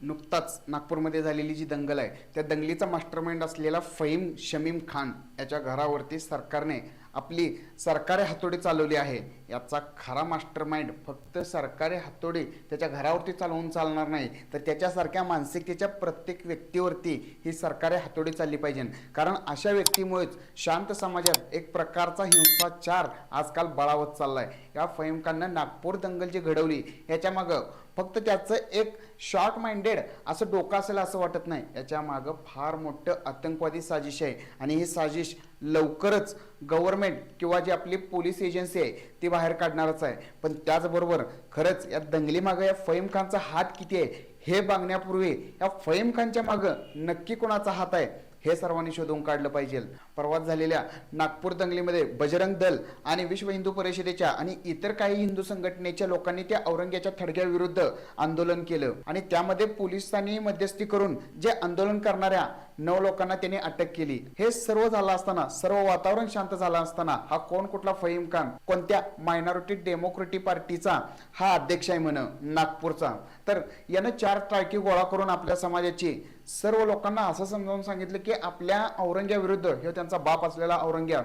नुकताच नागपूरमध्ये झालेली जी दंगल आहे त्या दंगलीचा मास्टरमाइंड असलेला फहीम शमीम खान याच्या घरावरती सरकारने आपली सरकारी हातोडी चालवली आहे. याचा खरा मास्टरमाइंड फक्त सरकारी हातोडी त्याच्या घरावरती चालवून चालणार नाही. तर त्याच्यासारख्या मानसिकतेच्या प्रत्येक व्यक्तीवरती ही सरकारी हातोडी चालली पाहिजे. कारण अशा व्यक्तीमुळेच शांत समाजात एक प्रकारचा हिंसाचार आजकाल बळावत चाललाय. या फहीम नागपूर दंगल जी घडवली याच्या मागं फक्त त्याचं एक शॉर्ट माइंडेड असं डोकं असेल असं वाटत नाही. याच्या मागं फार मोठं आतंकवादी साजिश आहे. आणि ही साजिश लवकरच गव्हर्मेंट गव्हर्नमेंट किंवा जी आपली पोलीस एजन्सी आहे ती बाहेर काढणारच आहे. पण त्याचबरोबर खरंच या दंगलीमागं या फहीम खानचा हात किती आहे हे बघण्यापूर्वी या फहीम खानच्या मागं नक्की कोणाचा हात आहे? हे सर्वांनी शोधून काढलं पाहिजे. परवाच झालेल्या नागपूर दंगलीमध्ये बजरंग दल आणि विश्व हिंदू परिषदेच्या आणि इतर काही हिंदू संघटनेच्या लोकांनी त्या औरंग्याच्या थडग्याविरुद्ध आंदोलन केलं. आणि त्यामध्ये पोलिसांनी मध्यस्थी करून जे आंदोलन करणाऱ्या नऊ लोकांना त्यांनी अटक केली. हे सर्व झालं असताना सर्व वातावरण शांत झालं असताना हा कोण कुठला फहीम खान कोणत्या मायनॉरिटी डेमोक्रेटिक पार्टीचा हा अध्यक्ष आहे म्हण नागपूरचा. तर यानं चार टाळकी गोळा करून आपल्या समाजाची सर्व लोकांना असं समजावून सांगितलं की आपल्या औरंग्याविरुद्ध हे त्यांचा बाप असलेला औरंग्या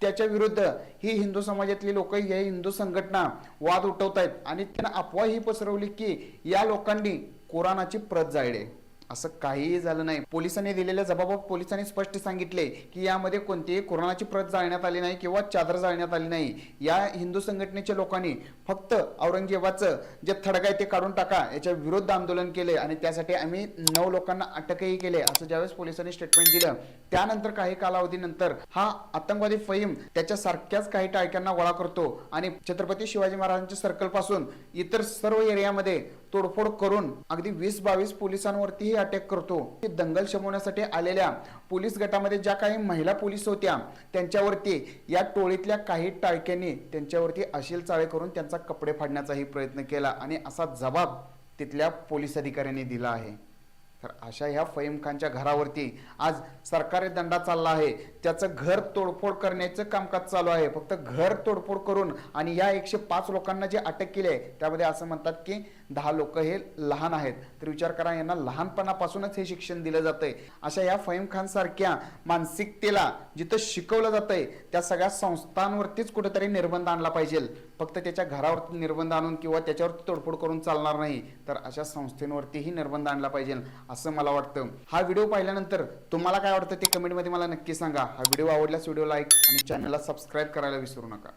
त्याच्या विरुद्ध ही हिंदू समाजातली लोक या हिंदू संघटना वाद उठवत आहेत आणि त्यांना अफवा ही पसरवली की या लोकांनी कुराणाची प्रत जाळली. असं काहीही झालं नाही. पोलिसांनी दिलेल्या जबाबात पोलिसांनी स्पष्ट सांगितले की यामध्ये कोणतीही कोरोनाची प्रत जाळण्यात आली नाही किंवा चादर जाळण्यात आली नाही. या हिंदू संघटनेच्या लोकांनी फक्त औरंगजेबाचं जे थडग आहे ते काढून टाका याच्या विरुद्ध आंदोलन केले आणि त्यासाठी आम्ही नऊ लोकांना अटकही केले असं ज्यावेळेस पोलिसांनी स्टेटमेंट दिलं. त्यानंतर काही कालावधीनंतर हा आतंकवादी फहीम त्याच्या सारख्याच काही टाळक्यांना गोळा करतो आणि छत्रपती शिवाजी महाराजांच्या सर्कलपासून इतर सर्व एरियामध्ये तोडफोड करून अगदी वीस बावीस पोलिसांवरतीही अटॅक करतो. दंगल शमवण्यासाठी आलेल्या पोलीस गटामध्ये ज्या काही महिला पोलीस होत्या त्यांच्यावरती या टोळीतल्या काही टाळक्यांनी त्यांच्यावरती अशील चाळे करून त्यांचा कपडे फाडण्याचाही प्रयत्न केला आणि असा जबाब तिथल्या पोलीस अधिकाऱ्यांनी दिला आहे. तर अशा ह्या फहीम खानच्या घरावरती आज सरकारी दंडा चालला आहे. त्याचं घर तोडफोड करण्याचं कामकाज चालू आहे. फक्त घर तोडफोड करून आणि या एकशे पाच लोकांना जे अटक केली आहे त्यामध्ये असं म्हणतात की दहा लोक हे लहान आहेत. तर विचार करा यांना लहानपणापासूनच हे शिक्षण दिलं जातंय. अशा या फहीम खानसारख्या मानसिकतेला जिथं शिकवलं जातंय त्या सगळ्या संस्थांवरतीच कुठेतरी निर्बंध आणला पाहिजे. फक्त त्याच्या घरावरती निर्बंध आणून किंवा त्याच्यावरती तोडफोड करून चालणार नाही तर अशा संस्थेवरतीही निर्बंध आणला पाहिजे असं मला वाटतं. हा व्हिडिओ पाहिल्यानंतर तुम्हाला काय वाटतं ते कमेंटमध्ये मला नक्की सांगा. हा व्हिडिओ आवडल्यास व्हिडिओ लाईक आणि चॅनलला सबस्क्राईब करायला विसरू नका.